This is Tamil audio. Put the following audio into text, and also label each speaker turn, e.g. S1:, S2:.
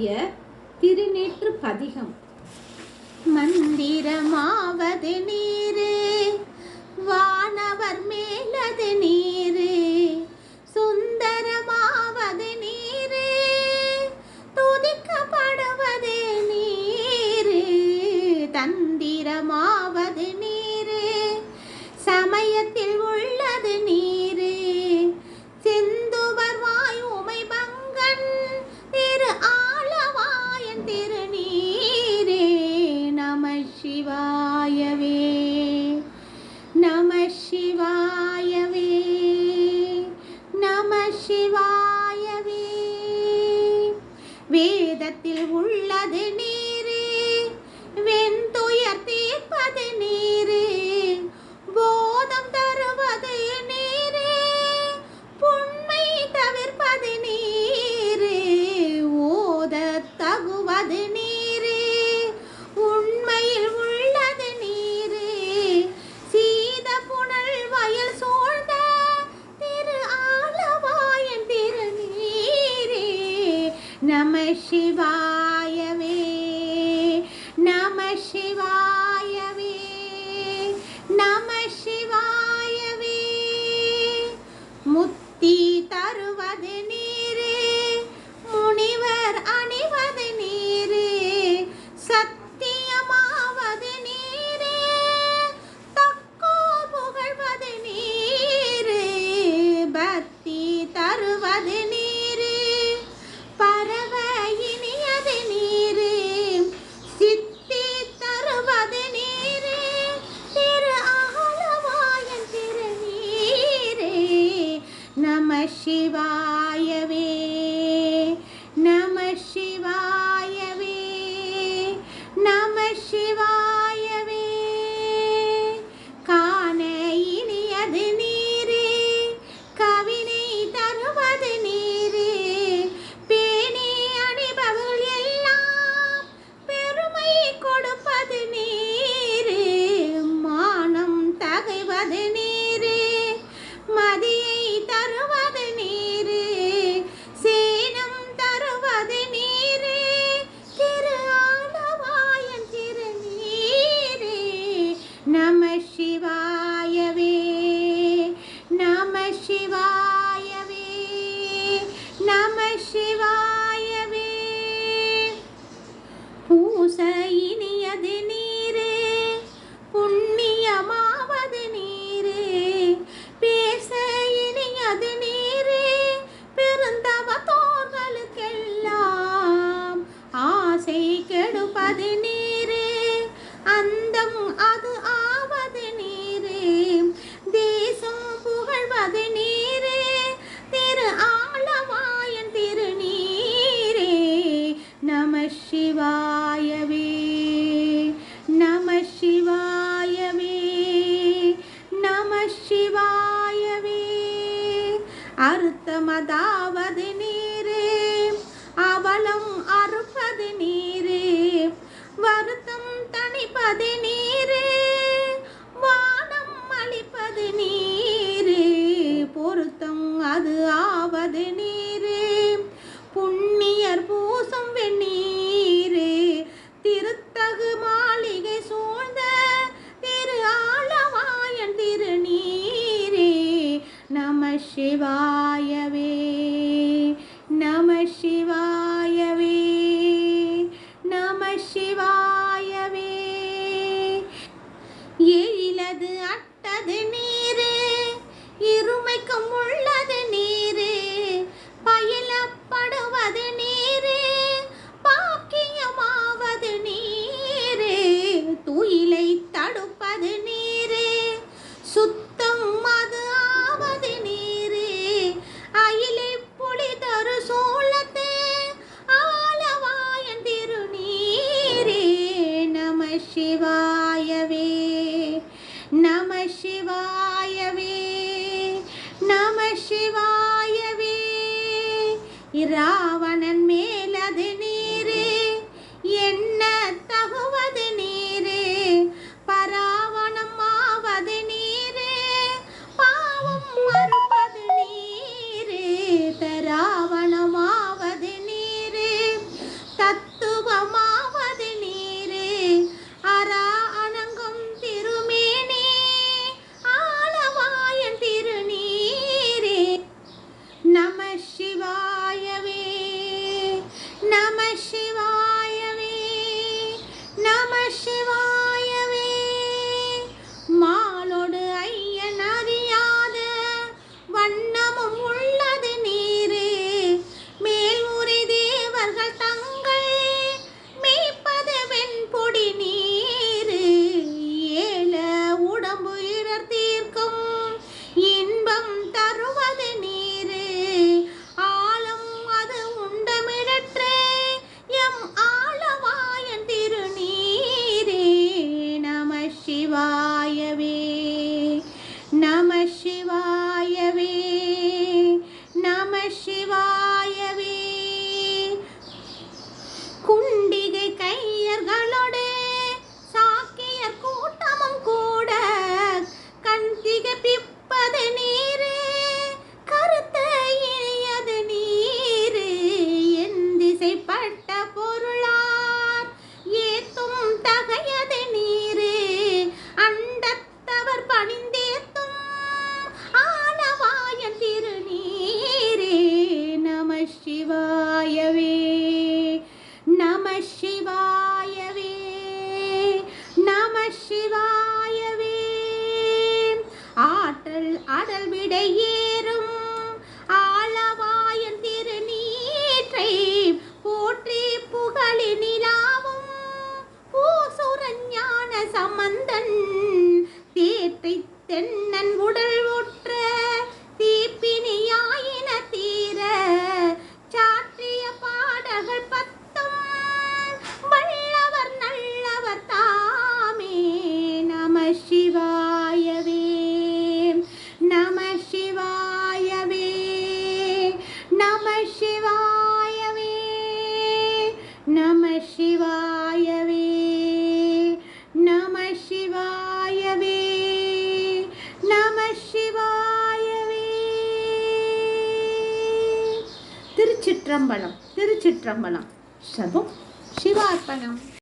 S1: அருளிய திருநேற்று பதிகம்.
S2: மந்திரமாவது நீரே வானவர் மேலது நீர் சிவாயவே. வேதத்தில் உள்ளது நீ 希望。शिवा அளிப்பது நீரே வானம் அளிப்பது நீரே பொருத்தம் அது ஆவது நீரே. புண்ணியர் பூசம் வெண்ணீரே திருத்தகு மாளிகை சூழ்ந்த திரு ஆளவாயன் திருநீரே. நம சிவா இராவணன் மே சிவாயவே நம சிவாயவே குண்டிகை கையர்களோடு சாக்கியர் கூட்டமும் கூட கண் திருச்சிற்றம்பலம் திருச்சிற்றம்பலம். சபம் சிவார்ப்பணம்.